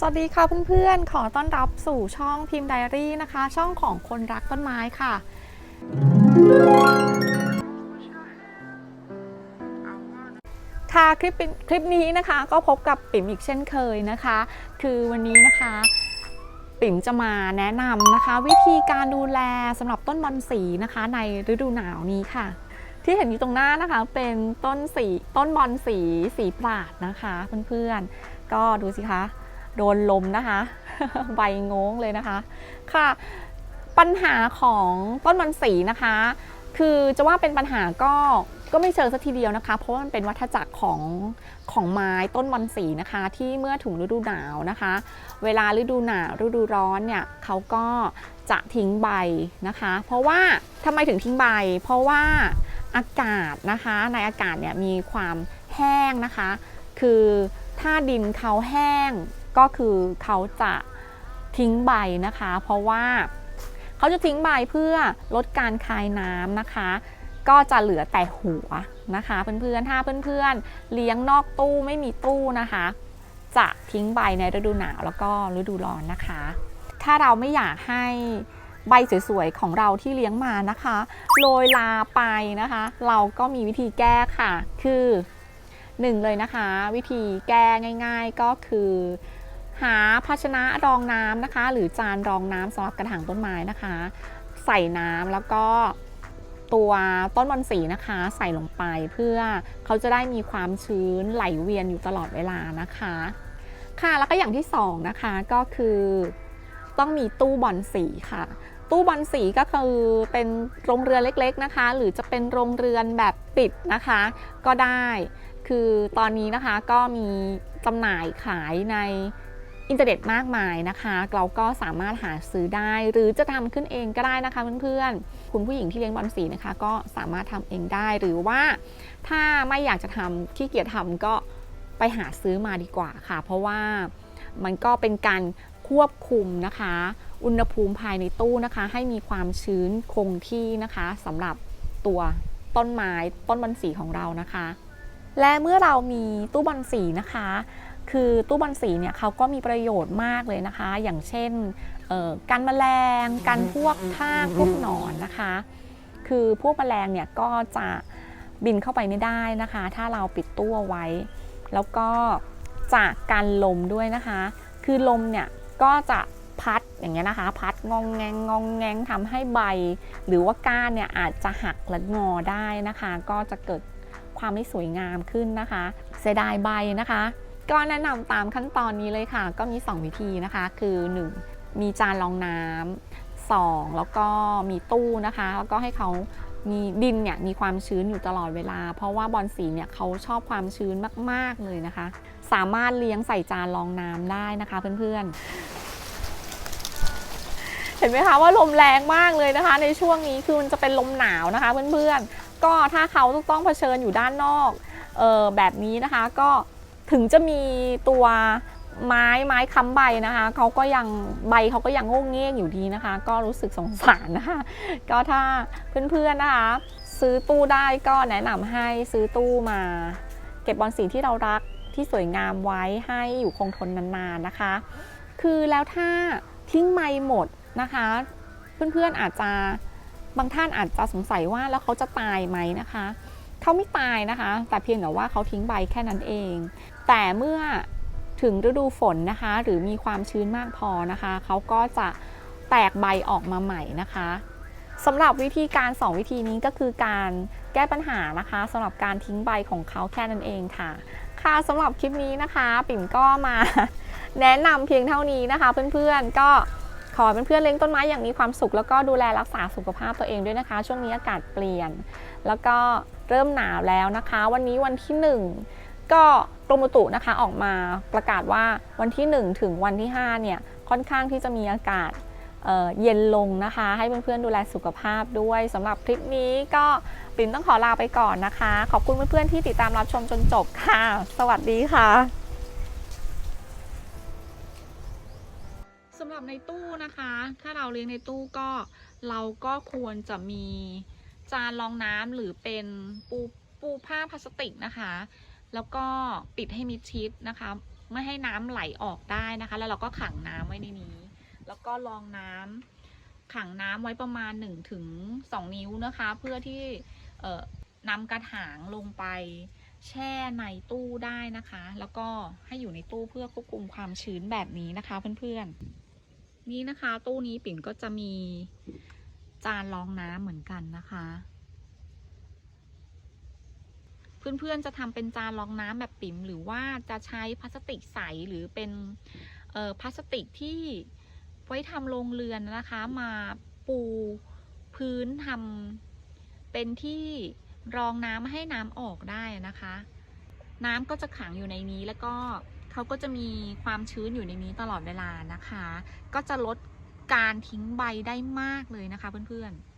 สวัสดีค่ะเพื่อนๆ ขอต้อนรับสู่ช่องพิมพ์ไดอารี่นะคะ ช่องของคนรักต้นไม้ค่ะ ค่ะคลิปนคลิปนี้นะคะก็พบกับปิ๋มอีกเช่นเคยนะคะ คือวันนี้นะคะปิ๋มจะมาแนะนำนะคะ วิธีการดูแลสำหรับต้นบอนสีนะคะ ในฤดูหนาวนี้ค่ะ ที่เห็นอยู่ตรงหน้านะคะเป็นต้นสีต้นบอนสีสีปราดนะคะเพื่อนๆก็ดูสิคะ โดนลมนะคะ ใบงงเลยนะคะค่ะ ปัญหาของต้นมันสีนะคะ คือจะว่าเป็นปัญหาก็ก็ไม่เชิงสักทีเดียวนะคะ เพราะมันเป็นวัฏจักรของของไม้ต้นบอนสีนะคะ ที่เมื่อถึงฤดูหนาวนะคะ เวลาฤดูหนาวฤดูร้อนเนี่ยเขาก็จะทิ้งใบนะคะ เพราะว่าทำไมถึงทิ้งใบ เพราะว่าอากาศนะคะในอากาศเนี่ยมีความแห้งนะคะ คือถ้าดินเขาแห้ง ก็คือเขาจะทิ้งใบนะคะ เพราะว่าเขาจะทิ้งใบเพื่อลดการคายน้ำนะคะ ก็จะเหลือแต่หัวนะคะเพื่อนๆถ้าเพื่อนๆเลี้ยงนอกตู้ไม่มีตู้นะคะ จะทิ้งใบในฤดูหนาวแล้วก็ฤดูร้อนนะคะ ถ้าเราไม่อยากให้ใบสวยๆของเราที่เลี้ยงมานะคะโรยลาไปนะคะ เราก็มีวิธีแก้ค่ะ คือหนึ่งเลยนะคะ วิธีแก้ง่าย ๆก็คือ หาภาชนะรองน้ำนะคะ หรือจานรองน้ำสำหรับกระถางต้นไม้นะคะ ใส่น้ำแล้วก็ตัวต้นบอนสีนะคะ ใส่ลงไปเพื่อเขาจะได้มีความชื้นไหลเวียนอยู่ตลอดเวลานะคะ ค่ะแล้วก็อย่างที่สองนะคะก็คือต้องมีตู้บอนสีค่ะ ตู้บอนสีก็คือเป็นโรงเรือนเล็กๆนะคะ หรือจะเป็นโรงเรือนแบบปิดนะคะ ก็ได้ คือตอนนี้นะคะก็มีจำหน่ายขายใน อินเทอร์เน็ตมากมายนะคะ เราก็สามารถหาซื้อได้ หรือจะทำขึ้นเองก็ได้นะคะเพื่อนๆ คุณผู้หญิงที่เลี้ยงบอลสีนะคะ ก็สามารถทำเองได้หรือว่า ถ้าไม่อยากจะทำขี้เกียจทำก็ไปหาซื้อมาดีกว่าค่ะ เพราะว่ามันก็เป็นการควบคุมนะคะ อุณหภูมิภายในตู้นะคะ ให้มีความชื้นคงที่นะคะสำหรับตัวต้นไม้ต้นบอนสีของเรานะคะ และเมื่อเรามีตู้บอลสีนะคะ คือตู้บอลสีเนี่ยเขาก็มีประโยชน์มากเลยนะคะ อย่างเช่นกันแมลงกันพวกทากพวกหนอนนะคะ คือพวกแมลงเนี่ยก็จะบินเข้าไปไม่ได้นะคะ ถ้าเราปิดตู้ไว้ แล้วก็จากการลมด้วยนะคะ คือลมเนี่ยก็จะพัดอย่างเงี้ยนะคะ พัดงองแงงงองแงงทำให้ใบ หรือว่าก้านเนี่ยอาจจะหักและงอได้นะคะ ก็จะเกิดความไม่สวยงามขึ้นนะคะ เสียดายใบนะคะ ก็แนะนำตามขั้นตอนนี้เลยค่ะ ก็มี 2 วิธีนะคะ คือ 1 มีจานรองน้ำสองแล้วก็มีตู้นะคะ แล้วก็ให้เขามีดินเนี่ยมีความชื้นอยู่ตลอดเวลา เพราะว่าบอลสีเนี่ยเขาชอบความชื้นมาก ๆ เลยนะคะ สามารถเลี้ยงใส่จานรองน้ำได้นะคะเพื่อนๆ เห็นไหมคะว่าลมแรงมากเลยนะคะ ในช่วงนี้คือมันจะเป็นลมหนาวนะคะเพื่อนๆ ก็ถ้าเขาต้องเผชิญอยู่ด้านนอกออแบบนี้นะคะก็ ถึงจะมีตัวไม้ไม้ค้ำใบนะคะเขาก็ยังใบเขาก็ยังโง่เง่อยู่ดีนะคะ ก็รู้สึกสงสารนะคะ ก็ถ้าเพื่อนๆนะคะ ซื้อตู้ได้ก็แนะนำให้ซื้อตู้มา เก็บบอลสีที่เรารักที่สวยงามไว้ให้อยู่คงทนนานๆนะคะ คือแล้วถ้าทิ้งไม่หมดนะคะ เพื่อนๆอาจจะบางท่านอาจจะสงสัยว่าแล้วเขาจะตายไหมนะคะเขาไม่ตายนะคะ แต่เพียงแต่ว่าเขาทิ้งใบแค่นั้นเอง แต่เมื่อถึงฤดูฝนนะคะ หรือมีความชื้นมากพอนะคะเขาก็จะแตกใบออกมาใหม่นะคะสำหรับวิธีการ 2 วิธีนี้ก็คือการแก้ปัญหานะคะสำหรับการทิ้งใบของเขาแค่นั้นเองค่ะ ค่ะสำหรับคลิปนี้นะคะ ปิ่มก็มา แนะนำเพียงเท่านี้นะคะ เพื่อนๆก็ขอเพื่อนๆเลี้ยงต้นไม้อย่างมีความสุข แล้วก็ดูแลรักษาสุขภาพตัวเองด้วยนะคะ ช่วงนี้อากาศเปลี่ยน แล้วก็เริ่มหนาวแล้วนะคะ วันนี้วันที่ 1 ก็กรมอุตุนะคะออกมาประกาศว่าวันที่ 1 ถึงวันที่ 5 เนี่ยค่อนข้างที่จะมีอากาศเย็นลงนะคะ ให้เพื่อนๆดูแลสุขภาพด้วยสำหรับคลิปนี้ก็ปิ่นต้องขอลาไปก่อนนะคะ ขอบคุณเพื่อนๆที่ติดตามรับชมจนจบค่ะ สวัสดีค่ะสำหรับในตู้นะคะ ถ้าเราเลี้ยงในตู้ก็เราก็ควรจะมีจานรองน้ำหรือเป็นปูปูผ้าพลาสติกนะคะ แล้วก็ปิดให้มิดชิดนะคะ ไม่ให้น้ำไหลออกได้นะคะ แล้วเราก็ขังน้ำไว้ในนี้ แล้วก็รองน้ำขังน้ำไว้ประมาณ1ถึง2นิ้วนะคะ เพื่อที่เอ่อนำกระถางลงไปแช่ในตู้ได้นะคะ แล้วก็ให้อยู่ในตู้เพื่อควบคุมความชื้นแบบนี้นะคะเพื่อนๆ นี่นะคะตู้นี้ปิ่นก็จะมีจานรองน้ำเหมือนกันนะคะ เพื่อนๆจะทำเป็นจานรองน้ำแบบปิ๋มหรือว่าจะใช้พลาสติกใสหรือเป็นพลาสติกที่ไว้ทำโรงเรือนนะคะมาปูพื้นทำเป็นที่รองน้ำไม่ให้น้ำออกได้นะคะ น้ำก็จะขังอยู่ในนี้แล้วก็เขาก็จะมีความชื้นอยู่ในนี้ตลอดเวลานะคะ ก็จะลดการทิ้งใบได้มากเลยนะคะเพื่อนๆ